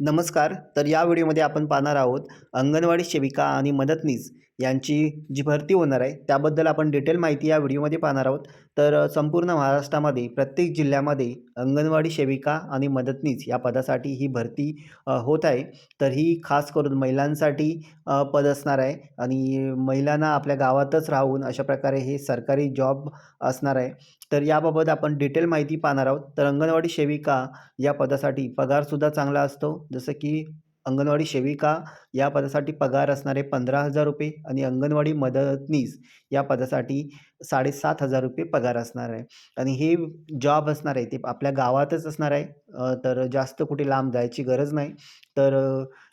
नमस्कार तर या व्हिडिओमध्ये आपण पाहणार आहोत अंगणवाडी सेविका आणि मदतनीस यांची जी भरती होणार आहे त्याबद्दल आपण डिटेल माहिती या व्हिडिओमध्ये पाहणार आहोत. तर संपूर्ण महाराष्ट्रामध्ये प्रत्येक जिल्ह्यामध्ये अंगणवाडी सेविका आणि मदतनीस या पदासाठी ही भरती होत आहे. तर ही खास करून महिलांसाठी पद असणार आहे आणि महिलांना आपल्या गावातच राहून अशा प्रकारे हे सरकारी जॉब असणार आहे. तर याबाबत आपण डिटेल माहिती पाहणार आहोत. तर अंगणवाडी सेविका या पदासाठी पगारसुद्धा चांगला असतो. जसं की अंगणवाडी सेविका या पदासाठी पगार असणारे पंधरा हजार रुपये आणि अंगणवाडी मदतनीस या पदासाठी साडेसात हजार रुपये पगार असणार आहे. आणि हे जॉब असणार आहे ते आपल्या गावातच असणार आहे. तर जास्त कुठे लांब जायची गरज नाही. तर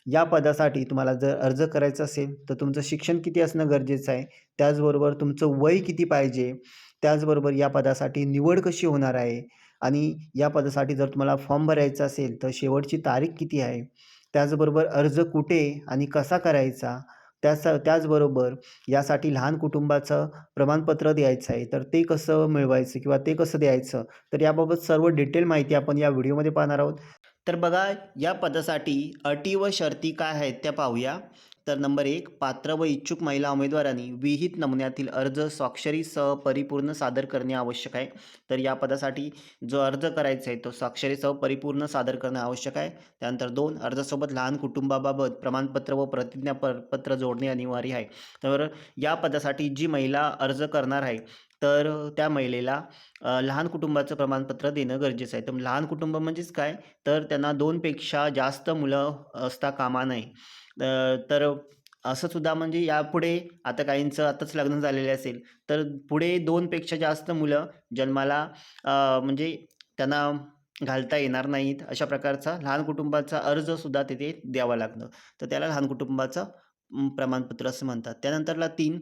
या पदासाठी तुम्हाला जर अर्ज करायचा असेल तर तुमचं शिक्षण किती असणं गरजेचं आहे? त्याचबरोबर तुमचं वय किती पाहिजे? त्याचबरोबर या पदासाठी निवड कशी होणार आहे? आणि या पदासाठी जर तुम्हाला फॉर्म भरायचा असेल तर शेवटची तारीख किती आहे? त्याचबरोबर अर्ज कुठे आणि कसा करायचा? त्याच त्याचबरोबर यासाठी लहान कुटुंबाचं प्रमाणपत्र द्यायचं आहे. तर ते कसं मिळवायचं किंवा ते कसं द्यायचं? तर याबाबत सर्व डिटेल माहिती आपण या व्हिडिओमध्ये पाहणार आहोत. तर बघा या पदासाठी अटी व शर्ती काय आहेत त्या पाहूया. तर नंबर एक पात्र व इच्छुक महिला उमेदवारांनी विहित नमुन्यातील अर्ज स्वाक्षरीसह परिपूर्ण सादर करणे आवश्यक आहे. तर या पदासाठी जो अर्ज करायचा आहे तो स्वाक्षरीसह परिपूर्ण सादर करणे आवश्यक आहे. त्यानंतर दोन अर्जासोबत लहान कुटुंबाबाबत प्रमाणपत्र व प्रतिज्ञापत्र जोडणे अनिवार्य आहे. तर या पदासाठी जी महिला अर्ज करणार आहे तर त्या महिलेला लहान कुटुंबाचं प्रमाणपत्र देणं गरजेचं आहे. तर लहान कुटुंब म्हणजेच काय? तर त्यांना दोनपेक्षा जास्त मुलं असता कामा नये. तर असं सुद्धा म्हणजे यापुढे आता काहींचं आताच लग्न झालेले असेल तर पुढे दोनपेक्षा जास्त मुलं जन्माला म्हणजे त्यांना घालता येणार नाहीत अशा प्रकारचा लहान कुटुंबाचा अर्जसुद्धा तिथे द्यावा लागतो. तर त्याला लहान कुटुंबाचं प्रमाणपत्र असं म्हणतात. त्यानंतरला तीन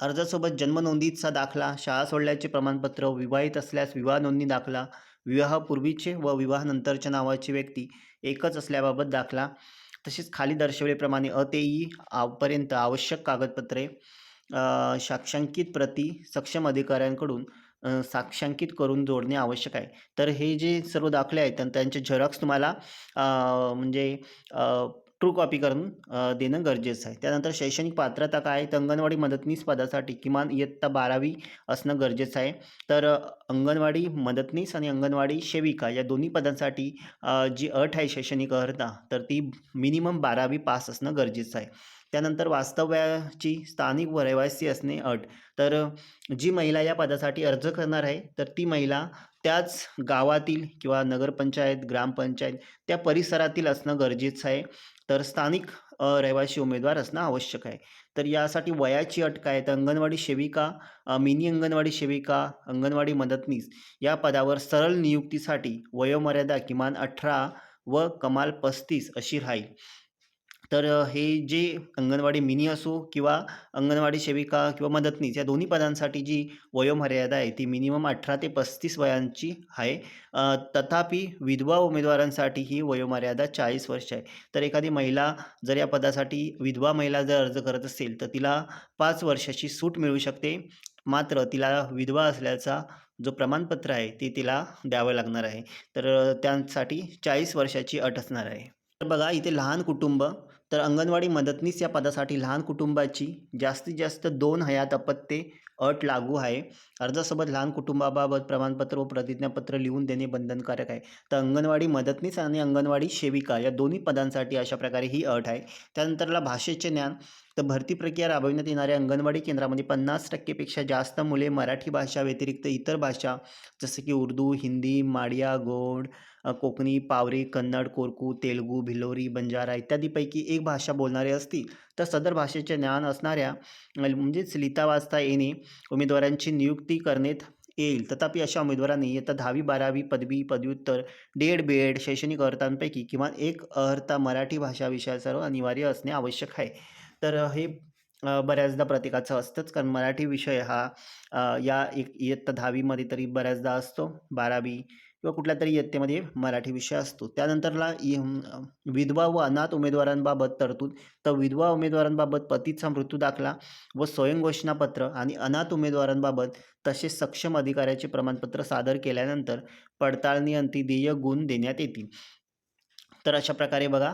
अर्जासोबत जन्म नोंदीचा दाखला शाळा सोडल्याचे प्रमाणपत्र विवाहित असल्यास विवाह नोंदणी दाखला विवाहापूर्वीचे व विवाहानंतरच्या नावाची व्यक्ती एकच असल्याबाबत दाखला. तसेच खाली दर्शवल्याप्रमाणे अ ते ई पर्यंत आवश्यक कागदपत्रे साक्षांकित प्रती सक्षम अधिकाऱ्यांकडून साक्षांकित करून जोडणे आवश्यक आहे. तर हे जे सर्व दाखले आहेत त्यांचे झेरॉक्स तुम्हाला म्हणजे ट्रू कॉपी करून देणं गरजेचं आहे. त्यानंतर शैक्षणिक पात्रता काय? आहे? तर अंगणवाडी मदतनीस पदासाठी किमान इयत्ता बारावी असणं गरजेचं आहे. तर अंगणवाडी मदतनीस आणि अंगणवाडी सेविका या दोन्ही पदांसाठी जी अट आहे शैक्षणिक अर्हता तर ती मिनिमम बारावी पास असणं गरजेचं आहे. त्यानंतर वास्तव्याची स्थानिक व रहिवासी असणे अट. तर जी महिला या पदासाठी अर्ज करणार आहे तर ती महिला त्याच गावातील किंवा नगरपंचायत ग्रामपंचायत त्या परिसरातील असणं गरजेचं आहे. तर स्थानिक रहिवासी उमेदवार असणं आवश्यक आहे. तर यासाठी वयाची अट काय आहे. तर अंगणवाडी सेविका मिनी अंगणवाडी सेविका अंगणवाडी मदतनीस या पदावर सरळ नियुक्तीसाठी वयोमर्यादा किमान अठरा व कमाल पस्तीस अशी राहील. तर हे जे अंगणवाडी मिनी असो किंवा अंगणवाडी सेविका किंवा मदतनीस या दोन्ही पदांसाठी जी वयोमर्यादा आहे ती मिनिमम अठरा ते पस्तीस वयांची आहे. तथापि विधवा उमेदवारांसाठी ही वयोमर्यादा चाळीस वर्ष आहे. तर एखादी महिला जर या पदासाठी विधवा महिला जर अर्ज करत असेल तर तिला पाच वर्षाची सूट मिळू शकते. मात्र तिला विधवा असल्याचा जो प्रमाणपत्र आहे ते तिला द्यावं लागणार आहे. तर त्यासाठी चाळीस वर्षाची अट असणार आहे. तर बघा इथे लहान कुटुंब तर अंगणवाडी मदतनीस या पदासाठी लहान कुटुंबाची जास्तीत जास्त दोन हयात अपत्ये अट लागू आहे. अर्जासोबत लहान कुटुंबाबाबत प्रमाणपत्र व प्रतिज्ञापत्र लिहून देणे बंधनकारक आहे. तर अंगणवाडी मदतनीस आणि अंगणवाडी सेविका या दोन्ही पदांसाठी अशा प्रकारे ही अट आहे. त्यानंतरला भाषेचे ज्ञान. तर भरती प्रक्रिया राबविण्यात येणाऱ्या अंगणवाडी केंद्रामध्ये पन्नास टक्केपेक्षा जास्त मुले मराठी भाषा व्यतिरिक्त इतर भाषा जसं की उर्दू हिंदी माडिया गोंड कोकणी पावरी कन्नड कोरकू तेलुगू भिलोरी बंजारा इत्यादीपैकी एक भाषा बोलणारे असतील तर सदर भाषेचे ज्ञान असणाऱ्या म्हणजेच लिहिता वाचता येणे उमेदवारांची नियुक्ती करण्यात येईल. तथापि अशा उमेदवारांनी इयत्ता दहावी बारावी पदवी पदव्युत्तर डेड बी एड शैक्षणिक अर्थांपैकी किमान एक अर्हता मराठी भाषा सर्व अनिवार्य असणे आवश्यक आहे. तर हे बऱ्याचदा प्रत्येकाचं असतंच कारण मराठी विषय हा या एक इयत्ता दहावीमध्ये तरी बऱ्याचदा असतो बारावी किंवा कुठल्या तरी इयत्तेमध्ये मराठी विषय असतो. त्यानंतरला विधवा व अनाथ उमेदवारांबाबत तरतूद तर विधवा उमेदवारांबाबत पतीचा मृत्यू दाखला व स्वयंघोषणापत्र आणि अनाथ उमेदवारांबाबत तसेच सक्षम अधिकाऱ्याचे प्रमाणपत्र सादर केल्यानंतर पडताळणी अंती देय गुण देण्यात येतील. तर अशा प्रकारे बघा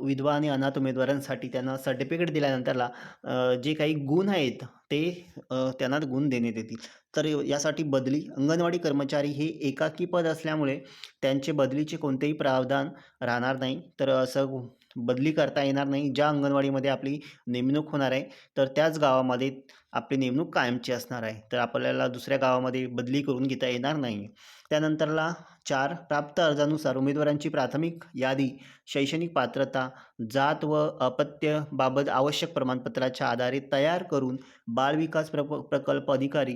विधवा आणि अनाथ उमेदवारांसाठी त्यांना सर्टिफिकेट दिल्यानंतरला जे काही गुण आहेत ते त्यांना गुण देण्यात येतील. तर यासाठी बदली अंगणवाडी कर्मचारी हे एकाकी पद असल्यामुळे त्यांचे बदलीचे कोणतेही प्रावधान राहणार नाही. तर असं बदली करता येणार नाही. ज्या अंगणवाडीमध्ये आपली नेमणूक होणार आहे तर त्याच गावामध्ये आपली नेमणूक कायमची असणार आहे. तर आपल्याला दुसऱ्या गावामध्ये बदली करून घेता येणार नाही. त्यानंतरला चार प्राप्त अर्जानुसार उमेदवारांची प्राथमिक यादी शैक्षणिक पात्रता जात व अपत्यबाबत आवश्यक प्रमाणपत्राच्या आधारे तयार करून बालविकास प्रप प्रकल्प अधिकारी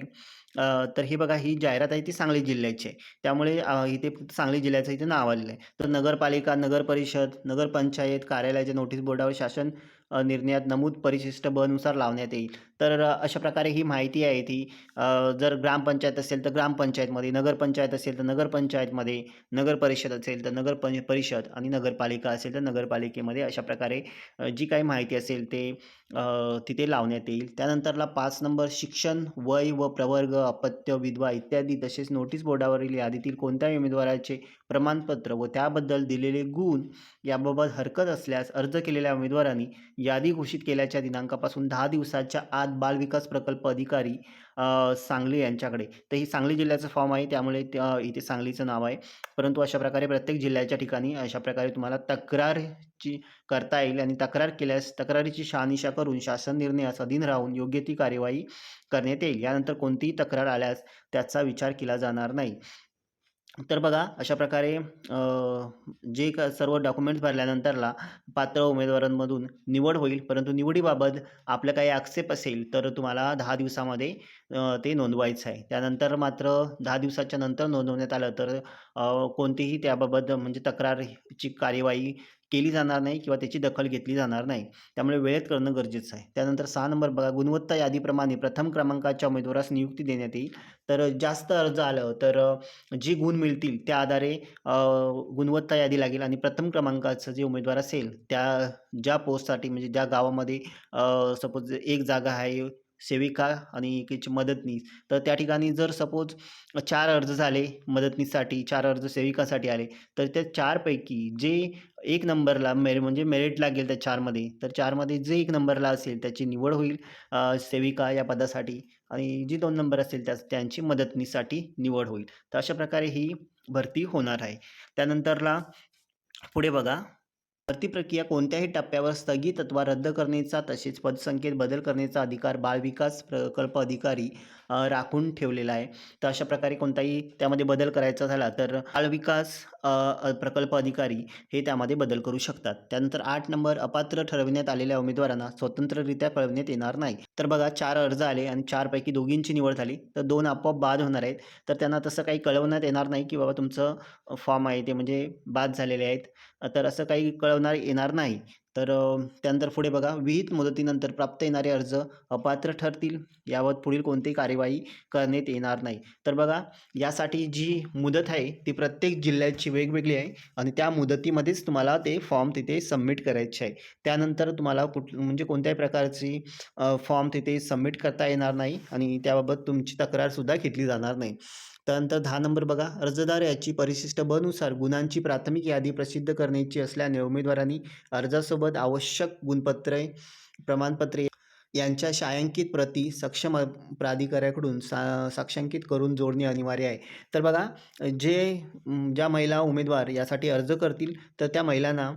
तर हे बघा ही जाहिरात आहे ती सांगली जिल्ह्याची आहे. त्यामुळे इथे फक्त सांगली जिल्ह्याचं इथे नाव आलेलं आहे. तर नगरपालिका नगर परिषद नगरपंचायत कार्यालयाच्या नोटीस बोर्डावर शासन निर्णयात नमूद परिशिष्ट ब नुसार लावण्यात येईल. तर अशा प्रकारे ही माहिती आहे ती. जर ग्रामपंचायत असेल तर ग्रामपंचायतमध्ये नगरपंचायत असेल तर नगरपंचायतमध्ये नगर परिषद असेल तर नगर परिषद आणि नगरपालिका असेल तर नगरपालिकेमध्ये अशा प्रकारे जी काही माहिती असेल ते तिथे लावण्यात येईल. त्यानंतरला पाच नंबर शिक्षण वय व प्रवर्ग अपत्य विधवा इत्यादी तसेच नोटीस बोर्डावरील यादीतील कोणत्याही उमेदवाराचे प्रमाणपत्र व त्याबद्दल दिलेले गुण याबाबत हरकत असल्यास अर्ज केलेल्या उमेदवारांनी यादी घोषित केल्याच्या दिनांकापासून दहा दिवसाच्या आत बालविकास प्रकल्प अधिकारी सांगली यांच्याकडे. तर ही सांगली जिल्ह्याचं फॉर्म आहे त्यामुळे त्या इथे सांगलीचं नाव आहे. परंतु अशा प्रकारे प्रत्येक जिल्ह्याच्या ठिकाणी अशा प्रकारे तुम्हाला तक्रारची करता येईल आणि तक्रार केल्यास तक्रारीची शहानिशा करून शासन निर्णयास अधीन राहून योग्य ती कार्यवाही करण्यात येईल. यानंतर कोणतीही तक्रार आल्यास त्याचा विचार केला जाणार नाही. तर बघा अशा प्रकारे जे का सर्व डॉक्युमेंट्स भरल्यानंतरला पात्र उमेदवारांमधून निवड होईल. परंतु निवडीबाबत आपलं काही आक्षेप असेल तर तुम्हाला दहा दिवसामध्ये ते नोंदवायचं आहे. त्यानंतर मात्र दहा दिवसाच्या नंतर नोंदवण्यात आलं तर कोणतीही त्याबाबत म्हणजे तक्रारची कार्यवाही केली जाणार नाही किंवा त्याची दखल घेतली जाणार नाही. त्यामुळे वेळेत करणं गरजेचं आहे. त्यानंतर सहा नंबर बघा गुणवत्ता यादीप्रमाणे प्रथम क्रमांकाच्या उमेदवारास नियुक्ती देण्यात येईल. तर जास्त अर्ज आलं तर जी गुण मिळतील त्या आधारे गुणवत्ता यादी लागेल आणि प्रथम क्रमांकाचं जे उमेदवार असेल त्या ज्या पोस्टसाठी म्हणजे ज्या गावामध्ये सपोज एक जागा आहे सेविका आणि एकीची मदतनीस. तर त्या ठिकाणी जर सपोज चार अर्ज झाले मदतनीससाठी चार अर्ज सेविकासाठी आले तर त्या चारपैकी जे एक नंबरला मेर म्हणजे मेरिट लागेल त्या चारमध्ये तर चारमध्ये जे एक नंबरला असेल त्याची निवड होईल सेविका या पदासाठी आणि जी दोन नंबर असेल त्या त्यांची मदतनीससाठी निवड होईल. तर अशा प्रकारे ही भरती होणार आहे. त्यानंतरला पुढे बघा. भरती प्रक्रिया कोणत्याही टप्प्यावर स्थगित अथवा रद्द करण्याचा तसेच पदसंख्येत बदल करण्याचा अधिकार बालविकास प्रकल्प अधिकारी राखून ठेवलेला आहे. तर अशा प्रकारे कोणताही त्यामध्ये बदल करायचा झाला तर बालविकास प्रकल्प अधिकारी हे त्यामध्ये बदल करू शकतात. त्यानंतर आठ नंबर अपात्र ठरविण्यात आलेल्या उमेदवारांना स्वतंत्ररित्या कळविण्यात येणार नाही. तर बघा चार अर्ज आले आणि चारपैकी दोघींची निवड झाली. तर दोन आपोआप बाद होणार आहेत. तर त्यांना तसं काही कळवण्यात येणार नाही की बाबा तुमचं फॉर्म आहे ते म्हणजे बाद झालेले आहेत. तर असं काही कळवणार येणार नाही. तर त्यानंतर पुढे बघा. विहित मुदतीनंतर प्राप्त येणारे अर्ज अपात्र ठरतील. यावर पुढील कोणतीही कार्यवाही करण्यात येणार नाही. तर बघा यासाठी जी मुदत आहे ती प्रत्येक जिल्ह्याची वेगवेगळी आहे आणि त्या मुदतीमध्येच तुम्हाला ते फॉर्म तिथे सबमिट करायचे आहे. त्यानंतर तुम्हाला कुठ म्हणजे कोणत्याही प्रकारची फॉर्म तिथे सबमिट करता येणार नाही आणि त्याबाबत तुमची तक्रारसुद्धा घेतली जाणार नाही. त्यानंतर दहा नंबर बघा. अर्जदार याची परिशिष्ट ब नुसार गुणांची प्राथमिक यादी प्रसिद्ध करण्याची असल्याने उमेदवारांनी अर्जासोबत आवश्यक गुणपत्रे प्रमाणपत्रे यांच्या छायांकित प्रती सक्षम प्राधिकाऱ्याकडून सा साक्षांकित करून जोडणे अनिवार्य आहे. तर बघा जे ज्या महिला उमेदवार यासाठी अर्ज करतील तर त्या महिलांना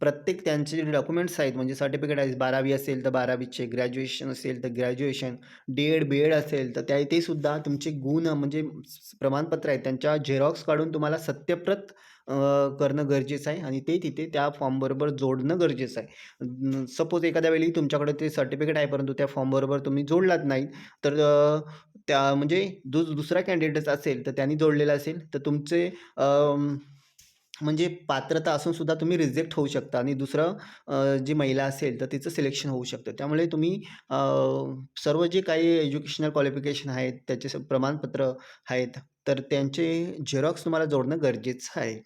प्रत्येक त्यांचे जे डॉक्युमेंट्स आहेत म्हणजे सर्टिफिकेट आहे बारावी असेल तर बारावीचे ग्रॅज्युएशन असेल तर graduation D Ed B Ed असेल तर त्या ते सुद्धा तुमचे गुण म्हणजे प्रमाणपत्र आहेत त्यांच्या झेरॉक्स काढून तुम्हाला सत्यप्रत करणं गरजेचं आहे आणि ते तिथे त्या फॉर्मबरोबर जोडणं गरजेचं आहे. सपोज एखाद्या वेळी तुमच्याकडे ते सर्टिफिकेट आहे परंतु त्या फॉर्मबरोबर तुम्ही जोडलात नाही तर त्या म्हणजे जो दुसरा कॅन्डिडेट असेल तर त्यांनी जोडलेला असेल तर तुमचे म्हणजे पात्रता असून सुद्धा तुम्ही रिजेक्ट होऊ शकता आणि दुसरं जी महिला असेल तर तिचं सिलेक्शन होऊ शकतं. त्यामुळे तुम्ही सर्व जे काही एज्युकेशनल क्वालिफिकेशन आहेत त्याचे स- प्रमाणपत्र आहेत तर त्यांचे झेरॉक्स तुम्हाला जोडणं गरजेचं आहे.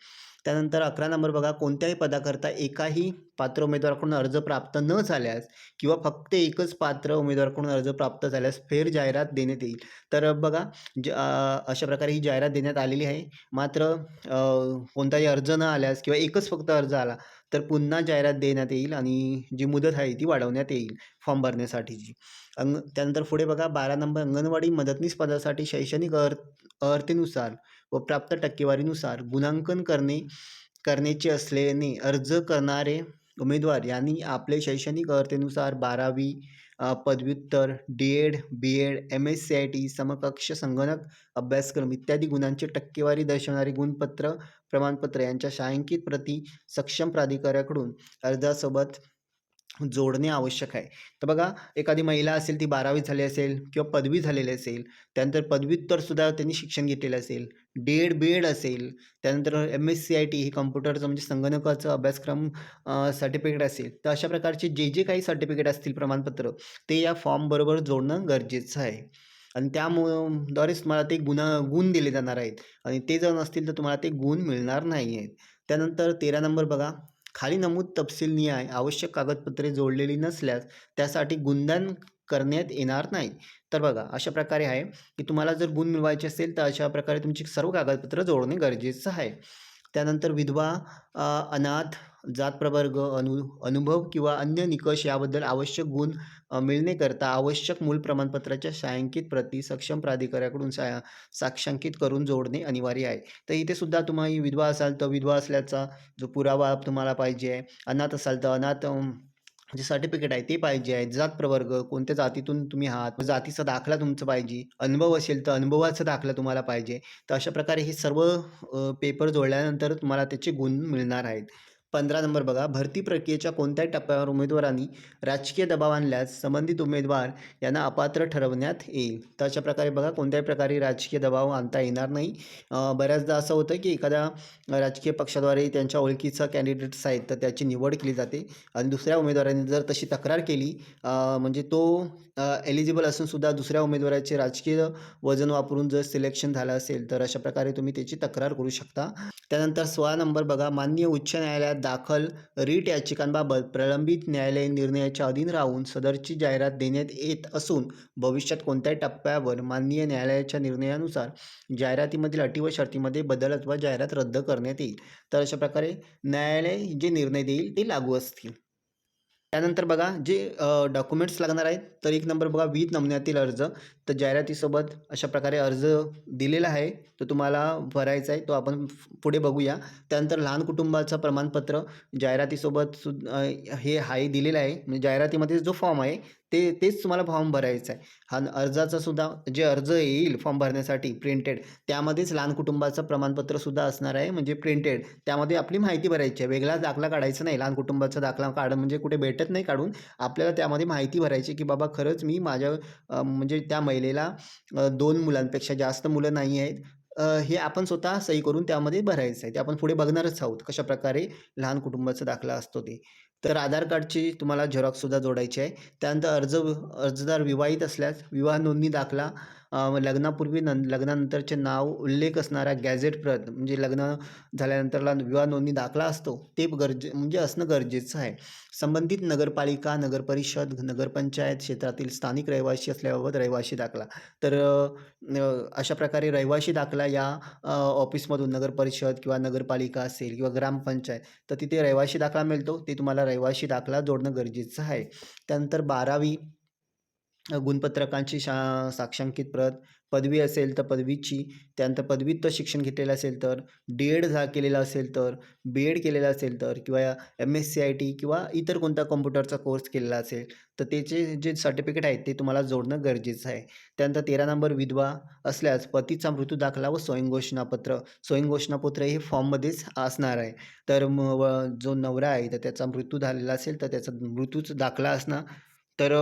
त्यानंतर अकरा नंबर बघा कोणत्याही पदाकरता एकाही पात्र उमेदवाराकडून अर्ज प्राप्त न झाल्यास किंवा फक्त एकच पात्र उमेदवाराकडून अर्ज प्राप्त झाल्यास फेर जाहिरात देण्यात येईल. तर बघा ज अशा प्रकारे ही जाहिरात देण्यात आलेली आहे. मात्र कोणताही अर्ज न आल्यास किंवा एकच फक्त अर्ज आला तर पुन्हा जाहिरात देण्यात येईल आणि जी मुदत आहे ती वाढवण्यात येईल फॉर्म भरण्यासाठीची. अंग त्यानंतर पुढे बघा बारा नंबर अंगणवाडी मदतनीस पदासाठी शैक्षणिक अर अर्थेनुसार व प्राप्त टक्केवारीनुसार गुणांकन करणे करण्याचे असल्याने अर्ज करणारे उमेदवार यांनी आपले शैक्षणिक अर्थेनुसार बारावी पदव्युत्तर D Ed B Ed M S C I T समकक्ष संगणक अभ्यासक्रम इत्यादी गुणांची टक्केवारी दर्शवणारे गुणपत्र प्रमाणपत्र यांच्या छायांकित प्रती सक्षम प्राधिकाऱ्याकडून अर्जासोबत जोडणे आवश्यक आहे. तर बघा एखादी महिला असेल ती बारावी झाली असेल किंवा पदवी झालेली असेल त्यानंतर पदव्युत्तरसुद्धा त्यांनी शिक्षण घेतलेलं असेल डेड एड बी एड असेल त्यानंतर M S C I T ही कम्प्युटरचं म्हणजे संगणकाचं अभ्यासक्रम सर्टिफिकेट असेल तर अशा प्रकारचे जे जे काही सर्टिफिकेट असतील प्रमाणपत्र ते या फॉर्मबरोबर जोडणं गरजेचं आहे. आणि त्यामुळेद्वारेच तुम्हाला ते गुन्हा गुण दिले जाणार आहेत. आणि ते जर नसतील तर तुम्हाला ते गुण मिळणार नाही आहेत त्यानंतर तेरा नंबर बघा खाली नमूद तपशील न्याय आवश्यक कागदपत्रे जोडलेली नसल्यास त्यासाठी गुणदान करण्यात येणार नाही. तर बघा अशा प्रकारे आहे की तुम्हाला जर गुण मिळवायचे असेल तर अशा प्रकारे तुमची सर्व कागदपत्र जोडणे गरजेचं आहे. त्यानंतर विधवा अनाथ जात प्रवर्ग अनु अनुभव किंवा अन्य निकष याबद्दल आवश्यक गुण मिळणेकरता आवश्यक मूल प्रमाणपत्राच्या छायांकित प्रती सक्षम प्राधिकाऱ्याकडून सा साक्षांकित करून जोडणे अनिवार्य आहे. तर इथे सुद्धा तुम्ही विधवा असाल तर विधवा असल्याचा जो पुरावा तुम्हाला पाहिजे अनाथ असाल तर अनाथ जे सर्टिफिकेट आहे ते पाहिजे आहे जात प्रवर्ग कोणत्या जातीतून तुम्ही आहात जातीचा दाखला तुमचं पाहिजे. अनुभव असेल तर अनुभवाचा दाखला तुम्हाला पाहिजे. तर अशा प्रकारे हे सर्व पेपर जोडल्यानंतर तुम्हाला त्याचे गुण मिळणार आहेत. पंधरा नंबर बघा. भरती प्रक्रियेच्या कोणत्याही टप्प्यावर उमेदवारांनी राजकीय दबाव आणल्यास संबंधित उमेदवार यांना अपात्र ठरवण्यात येईल. तर अशा प्रकारे बघा कोणत्याही प्रकारे राजकीय दबाव आणता येणार नाही. बऱ्याचदा असं होतं की एखाद्या राजकीय पक्षाद्वारे त्यांच्या ओळखीचा कॅन्डिडेट्स आहेत तर त्याची निवड केली जाते. आणि दुसऱ्या उमेदवारांनी जर तशी तक्रार केली म्हणजे तो एलिजिबल असूनसुद्धा दुसऱ्या उमेदवाराचे राजकीय वजन वापरून जर सिलेक्शन झालं असेल तर अशा प्रकारे तुम्ही त्याची तक्रार करू शकता. त्यानंतर सोळा नंबर बघा. माननीय उच्च न्यायालयात दाखल. रीट याचिकांबाबत प्रलंबित न्यायालयीन निर्णयाच्या अधीन राहून सदरची जाहिरात देण्यात येत असून भविष्यात कोणत्याही टप्प्यावर माननीय न्यायालयाच्या निर्णयानुसार जाहिरातीमधील अटी व शर्तीमध्ये बदल अथवा जाहिरात रद्द करण्यात येईल. तर अशा प्रकारे न्यायालय जे निर्णय देईल ते लागू असतील. त्यानंतर बघा जे डॉक्युमेंट्स लागणार आहेत तर एक नंबर बघा वीज नमुन्यातील अर्ज. तर जाहिरातीसोबत अशा प्रकारे अर्ज दिलेला आहे. तो तुम्हाला भरायचा आहे तो आपण पुढे बघूया. त्यानंतर लहान कुटुंबाचं प्रमाणपत्र जाहिरातीसोबत सु हे आहे दिलेलं आहे. म्हणजे जाहिरातीमध्ये जो फॉर्म आहे ते तेच तुम्हाला फॉर्म भरायचा आहे. हा अर्जाचा सुद्धा जे अर्ज येईल फॉर्म भरण्यासाठी प्रिंटेड त्यामध्येच लहान कुटुंबाचं प्रमाणपत्रसुद्धा असणार आहे म्हणजे प्रिंटेड. त्यामध्ये आपली माहिती भरायची आहे. वेगळा दाखला काढायचा नाही लहान कुटुंबाचा दाखला काढ म्हणजे कुठे भेटत नाही काढून आपल्याला त्यामध्ये माहिती भरायची की बाबा खरंच मी माझ्या म्हणजे त्या महिलेला दोन मुलांपेक्षा जास्त मुलं नाही आहेत. हे आपण स्वतः सही करून त्यामध्ये भरायचं आहे. ते आपण पुढे बघणारच आहोत कशाप्रकारे लहान कुटुंबाचा दाखला असतो ते. तर आधार कार्डची तुम्हाला झेरॉक्ससुद्धा जोडायची आहे. त्यानंतर अर्ज अर्जदार विवाहित असल्यास विवाह नोंदणी दाखला. लग्नापूर्वी नं लग्नानंतरचे नाव उल्लेख असणारा गॅझेट प्रत म्हणजे लग्न झाल्यानंतरला विवाह नोंदणी दाखला असतो ते गरजे म्हणजे असणं गरजेचं आहे. संबंधित नगरपालिका नगरपरिषद नगरपंचायत क्षेत्रातील स्थानिक रहिवासी असल्याबाबत रहिवासी दाखला. तर अशा प्रकारे रहिवासी दाखला या ऑफिसमधून नगरपरिषद किंवा नगरपालिका असेल किंवा ग्रामपंचायत तर तिथे रहिवासी दाखला मिळतो. ते तुम्हाला रहिवासी दाखला जोडणं गरजेचं आहे. त्यानंतर बारावी गुणपत्रकांची शा साक्षांकित प्रत पदवी असेल तर पदवीची त्यानंतर पदव्युत्तर शिक्षण घेतलेलं असेल तर डी एड झा केलेलं असेल तर बी एड केलेलं असेल तर किंवा M S C I T किंवा इतर कोणता कॉम्प्युटरचा कोर्स केलेला असेल तर त्याचे जे सर्टिफिकेट आहेत ते तुम्हाला जोडणं गरजेचं आहे. त्यानंतर तेरा नंबर विधवा असल्यास पतीचा मृत्यू दाखला व स्वयंघोषणापत्र स्वयंघोषणापत्र हे फॉर्ममध्येच असणार आहे. तर व जो नवरा आहे तर त्याचा मृत्यू झालेला असेल तर त्याचा मृत्यूचा दाखला असणं तर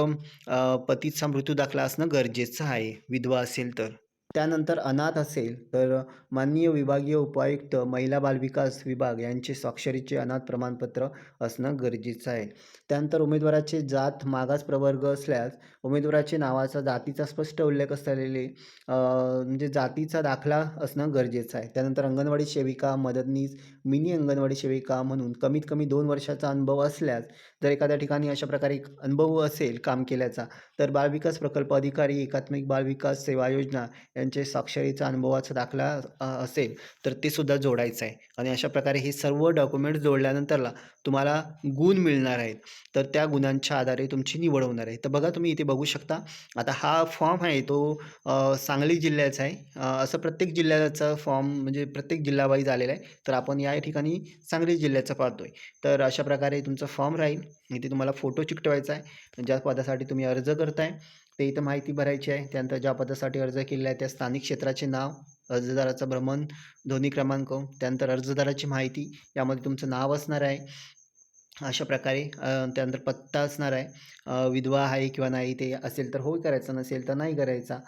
पतीचा मृत्यू दाखला असणं गरजेचं आहे. विधवा असेल तर. त्यानंतर अनाथ असेल तर माननीय विभागीय उपायुक्त महिला बालविकास विभाग यांचे स्वाक्षरीचे अनाथ प्रमाणपत्र असणं गरजेचं आहे. त्यानंतर उमेदवाराचे जात मागास प्रवर्ग असल्यास उमेदवाराचे नावाचा जातीचा स्पष्ट उल्लेख असलेले म्हणजे जातीचा दाखला असणं गरजेचं आहे. त्यानंतर अंगणवाडी सेविका मदतनीस मिनी अंगणवाडी सेविका म्हणून कमीत कमी दोन वर्षाचा अनुभव असल्यास जर एखाद्या ठिकाणी अशा प्रकारे अनुभव असेल काम केल्याचा तर बालविकास प्रकल्प अधिकारी एकात्मिक बालविकास सेवा योजना त्यांचे स्वाक्षरीचा अनुभवाचा दाखला असेल तर ते सुद्धा जोडायचं आहे आणि अशा प्रकारे हे सर्व डॉक्युमेंट्स जोडल्यानंतरला तुम्हाला गुण मिळणार आहेत. तर त्या गुणांच्या आधारे तुमची निवड होणार आहे. तर बघा तुम्ही इथे बघू शकता. आता हा फॉर्म आहे तो सांगली जिल्ह्याचा आहे. असं प्रत्येक जिल्ह्याचा फॉर्म म्हणजे प्रत्येक जिल्हावाईज आलेला आहे. तर आपण या ठिकाणी सांगली जिल्ह्याचा पाहतोय. तर अशा प्रकारे तुमचा फॉर्म राहील. इथे तुम्हाला फोटो चिकटवायचा आहे. ज्या पदासाठी तुम्ही अर्ज करताय. ते इथं माहिती भरायची आहे. त्यानंतर ज्या पदासाठी अर्ज केलेला आहे त्या स्थानिक क्षेत्राचे नाव अर्जदाराचा भ्रमण ध्वनी क्रमांक त्यानंतर अर्जदाराची माहिती यामध्ये तुमचं नाव असणार आहे. अशा प्रकारे त्यानंतर पत्ता असणार आहे. विधवा आहे किंवा नाही ते असेल तर होय करायचं नसेल तर नाही करायचा.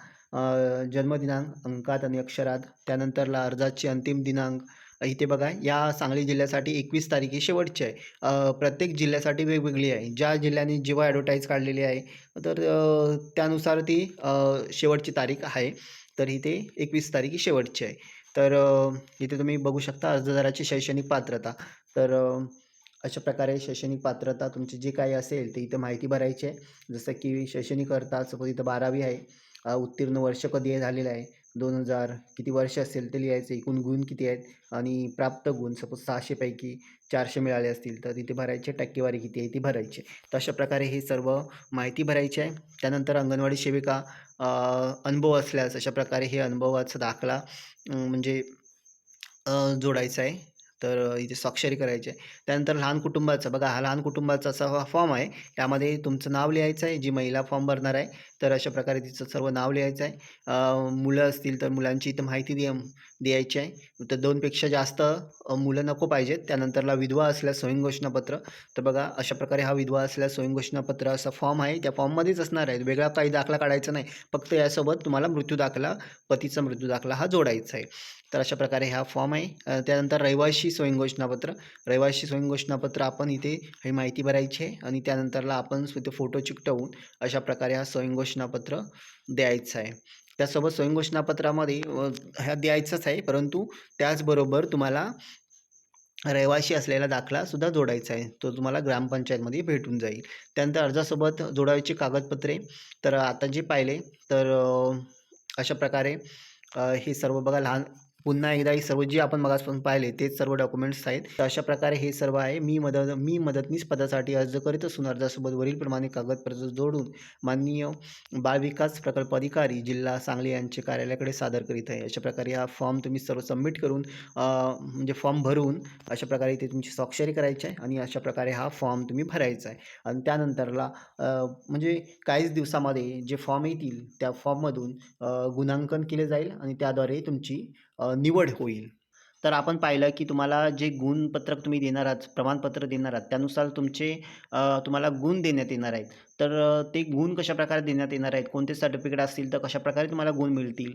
जन्मदिनांक अंकात आणि अक्षरात त्यानंतरला अर्जाची अंतिम दिनांक इथे बघा या सांगली जिल्ह्यासाठी एकवीस तारीख ही शेवटची आहे. प्रत्येक जिल्ह्यासाठी वेगवेगळी आहे. ज्या जिल्ह्याने जेव्हा ॲडव्हर्टाईज काढलेली आहे तर त्यानुसार ती शेवटची तारीख आहे. तर इथे एकवीस तारीख ही शेवटची आहे. तर इथे तुम्ही बघू शकता अर्जदाराची शैक्षणिक पात्रता. तर अशा प्रकारे शैक्षणिक पात्रता तुमची जी काही असेल ते इथं माहिती भरायची आहे. जसं की शैक्षणिक करता सपोज इथं बारावी आहे. उत्तीर्ण वर्ष कधी झालेलं आहे? दोन हजार किती वर्ष असेल ते लिहायचं एकूण गुण किती आहेत? आणि प्राप्त गुण सपोज सहाशेपैकी चारशे मिळाले असतील तर तिथे भरायचे टक्केवारी किती आहे ती भरायची. तर अशा प्रकारे हे सर्व माहिती भरायची आहे. त्यानंतर अंगणवाडी सेविका अनुभव असल्यास अशा प्रकारे हे अनुभवाचा दाखला म्हणजे जोडायचा आहे. तर इथे स्वाक्षरी करायची आहे. त्यानंतर लहान कुटुंबाचं बघा हा लहान कुटुंबाचा असा हा फॉर्म आहे. त्यामध्ये तुमचं नाव लिहायचं आहे जी महिला फॉर्म भरणार आहे. तर अशा प्रकारे तिचं सर्व नाव लिहायचं आहे. मुलं असतील तर मुलांची इथं माहिती द्या द्यायची आहे. तर दोनपेक्षा जास्त मुलं नको पाहिजेत. त्यानंतरला विधवा असल्यास स्वयं घोषणापत्र. तर बघा अशा प्रकारे हा विधवा असल्यास स्वयं घोषणापत्र असा फॉर्म आहे. त्या फॉर्ममध्येच असणार आहे वेगळा काही दाखला काढायचा नाही. फक्त यासोबत तुम्हाला मृत्यू दाखला पतीचा मृत्यू दाखला हा जोडायचा आहे. तर अशा प्रकारे हा फॉर्म आहे. त्यानंतर रहिवाशी स्वयं घोषणापत्र. रहिवाशी स्वयं घोषणापत्र आपण इथे ही माहिती भरायची आहे आणि त्यानंतरला आपण तिथे फोटो चिकटवून अशा प्रकारे हा स्वयंघोषणापत्र द्यायचं आहे. त्यासोबत स्वयं घोषणापत्रामध्ये ह्या द्यायचंच आहे परंतु त्याचबरोबर तुम्हाला रहिवाशी असलेला दाखलासुद्धा जोडायचा आहे. तो तुम्हाला ग्रामपंचायतमध्ये भेटून जाईल. त्यानंतर अर्जासोबत जोडायची कागदपत्रे. तर आता जे पाहिले तर अशा प्रकारे हे सर्व बघा लहान पुन्हा एकदा हे सर्व जे आपण मगासपासून पाहिले तेच सर्व डॉक्युमेंट्स आहेत. तर अशा प्रकारे हे सर्व आहे. मी मदत मी मदतनीस पदासाठी अर्ज करीत असून अर्जासोबत वरीलप्रमाणे कागदपत्र जोडून माननीय बालविकास प्रकल्प अधिकारी जिल्हा सांगली यांचे कार्यालयाकडे सादर करीत आहे. अशा प्रकारे हा फॉर्म तुम्ही सर्व सबमिट करून म्हणजे फॉर्म भरून अशा प्रकारे ते तुमची स्वाक्षरी करायची आहे आणि अशा प्रकारे हा फॉर्म तुम्ही भरायचा आहे. आणि त्यानंतरला म्हणजे काहीच दिवसामध्ये जे फॉर्म येतील त्या फॉर्ममधून गुणांकन केले जाईल आणि त्याद्वारे तुमची निवड होईल. तर आपण पाहिलं की तुम्हाला जे गुणपत्रक तुम्ही देणार आहात प्रमाणपत्र देणार आहात त्यानुसार तुमचे तुम्हाला गुण देण्यात येणार आहेत. तर ते गुण कशाप्रकारे देण्यात येणार आहेत? कोणते सर्टिफिकेट असतील तर कशाप्रकारे तुम्हाला गुण मिळतील?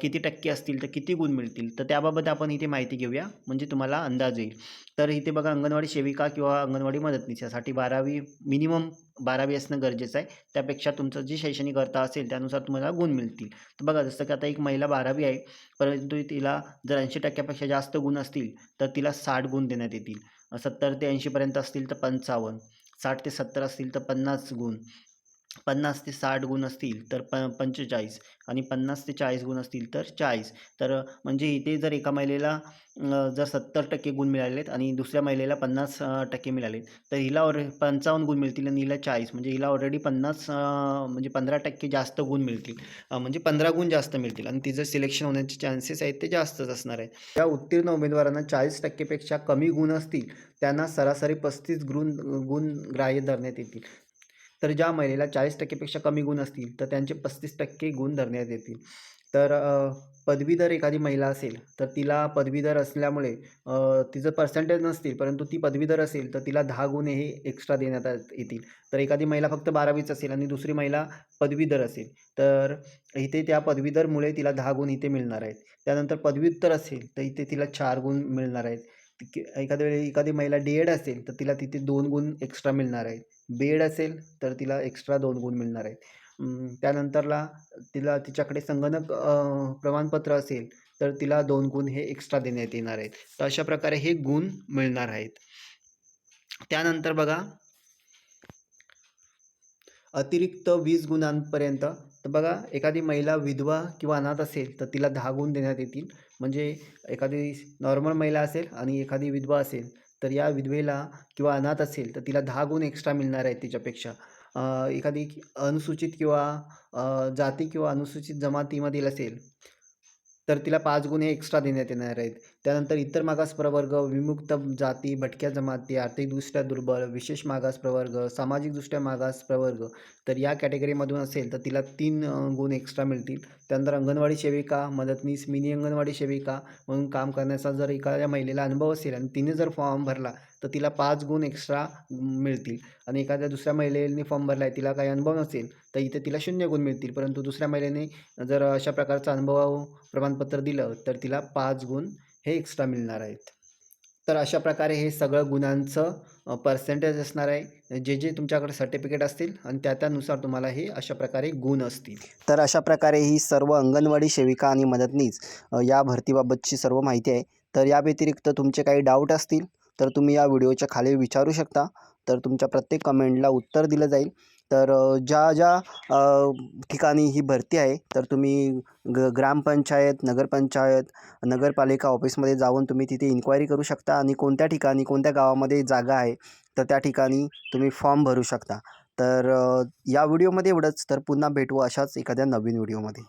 किती टक्के असतील तर किती गुण मिळतील? तर त्याबाबत आपण इथे माहिती घेऊया. म्हणजे तुम्हाला अंदाज येईल. तर इथे बघा अंगणवाडी सेविका किंवा अंगणवाडी मदतनीस यासाठी बारावी मिनिमम बारावी असणं गरजेचं आहे. त्यापेक्षा तुमचं जी शैक्षणिक अर्थ असेल त्यानुसार तुम्हाला गुण मिळतील. तर बघा जसं की आता एक महिला बारावी आहे परंतु तिला जर ऐंशी टक्क्यापेक्षा जास्त गुण असतील तर तिला साठ गुण देण्यात येतील. सत्तर ते ऐंशीपर्यंत असतील तर पंचावन्न. साठ ते सत्तर असतील तर पन्नास गुण. पन्नास ते साठ गुण असतील तर प पंचेचाळीस आणि पन्नास ते चाळीस गुण असतील तर चाळीस. तर म्हणजे इथे जर एका महिलेला जर सत्तर टक्के गुण मिळाले आहेत आणि दुसऱ्या महिलेला पन्नास टक्के मिळाले तर हिला ऑल पंचावन्न गुण मिळतील आणि हिला चाळीस. म्हणजे हिला ऑलरेडी पन्नास म्हणजे पंधरा टक्के जास्त गुण मिळतील. म्हणजे पंधरा गुण जास्त मिळतील आणि तिचं सिलेक्शन होण्याचे चान्सेस आहेत ते जास्तच असणार आहे त्या उत्तीर्ण उमेदवारांना चाळीस टक्केपेक्षा कमी गुण असतील त्यांना सरासरी पस्तीस गुण गुण ग्राह्य धरण्यात येतील. तर ज्या महिलेला चाळीस टक्केपेक्षा कमी गुण असतील तर त्यांचे पस्तीस टक्के गुण धरण्यात येतील. तर पदवीधर एखादी महिला असेल तर तिला पदवीधर असल्यामुळे तिचं पर्सेंटेज नसतील परंतु ती पदवीधर असेल तर तिला दहा गुण हे एक्स्ट्रा देण्यात आ- येतील. तर एखादी महिला फक्त बारावीच असेल आणि दुसरी महिला पदवीधर असेल तर इथे त्या पदवीधरमुळे तिला दहा गुण इथे मिळणार आहेत. त्यानंतर पदव्युत्तर असेल तर इथे तिला चार गुण मिळणार आहेत. एखाद्या वेळी एखादी महिला डी एड असेल तर तिला तिथे दोन गुण एक्स्ट्रा मिळणार आहेत. बी एड असेल तर तिला एक्स्ट्रा दोन गुण मिळणार आहेत. त्यानंतरला तिला तिच्याकडे संगणक प्रमाणपत्र असेल तर तिला दोन गुण हे एक्स्ट्रा देण्यात येणार आहेत. तर अशा प्रकारे हे गुण मिळणार आहेत. त्यानंतर बघा अतिरिक्त वीस गुणांपर्यंत तर बघा एखादी महिला विधवा किंवा अनाथ असेल तर तिला दहा गुण देण्यात येतील. म्हणजे एखादी नॉर्मल महिला असेल आणि एखादी विधवा असेल तर या विधवेला किंवा अनाथ असेल तर तिला दहा गुण एक्स्ट्रा मिळणार आहेत तिच्यापेक्षा. एखादी अनुसूचित किंवा जाती किंवा अनुसूचित जमातीमधील असेल तर तिला पाच गुण हे एक्स्ट्रा देण्यात येणार आहेत. त्यानंतर इतर मागास प्रवर्ग विमुक्त जाती भटक्या जमाती आर्थिकदृष्ट्या दुर्बल विशेष मागास प्रवर्ग सामाजिकदृष्ट्या मागास प्रवर्ग. तर या कॅटेगरीमधून असेल तर तिला तीन गुण एक्स्ट्रा मिळतील. त्यानंतर अंगणवाडी सेविका मदतनीस मिनी अंगणवाडी सेविका म्हणून काम करण्याचा जर एखाद्या महिलेला अनुभव असेल आणि तिने जर फॉर्म भरला तर तिला पाच गुण एक्स्ट्रा मिळतील. आणि एखाद्या दुसऱ्या महिलेने फॉर्म भरला आहे तिला काही अनुभव नसेल तर इथे तिला शून्य गुण मिळतील. परंतु दुसऱ्या महिलेने जर अशा प्रकारचा अनुभव प्रमाणपत्र दिलं तर तिला पाच गुण हे एक्स्ट्रा मिळणार आहेत. तर अशा प्रकारे हे सगळं गुणांचं पर्सेंटेज असणार आहे. जे जे तुमच्याकडे सर्टिफिकेट असतील आणि त्या त्यानुसार तुम्हाला हे अशा प्रकारे गुण असतील. तर अशा प्रकारे ही सर्व अंगणवाडी सेविका आणि मदतनीस या भरतीबाबतची सर्व माहिती आहे. तर या व्यतिरिक्त तुमचे काही डाऊट असतील तर तुम्ही या व्हिडिओच्या खाली विचारू शकता. तर तुमच्या प्रत्येक कमेंटला उत्तर दिलं जाईल. तर ज्या ज्या ठिकाणी ही भरती आहे तर तुम्ही ग ग्रामपंचायत नगरपंचायत नगरपालिका ऑफिसमध्ये जाऊन तुम्ही तिथे इन्क्वायरी करू शकता आणि कोणत्या ठिकाणी कोणत्या गावामध्ये जागा आहे तर त्या ठिकाणी तुम्ही फॉर्म भरू शकता. तर या व्हिडिओमध्ये एवढंच. तर पुन्हा भेटू अशाच एखाद्या नवीन व्हिडिओमध्ये.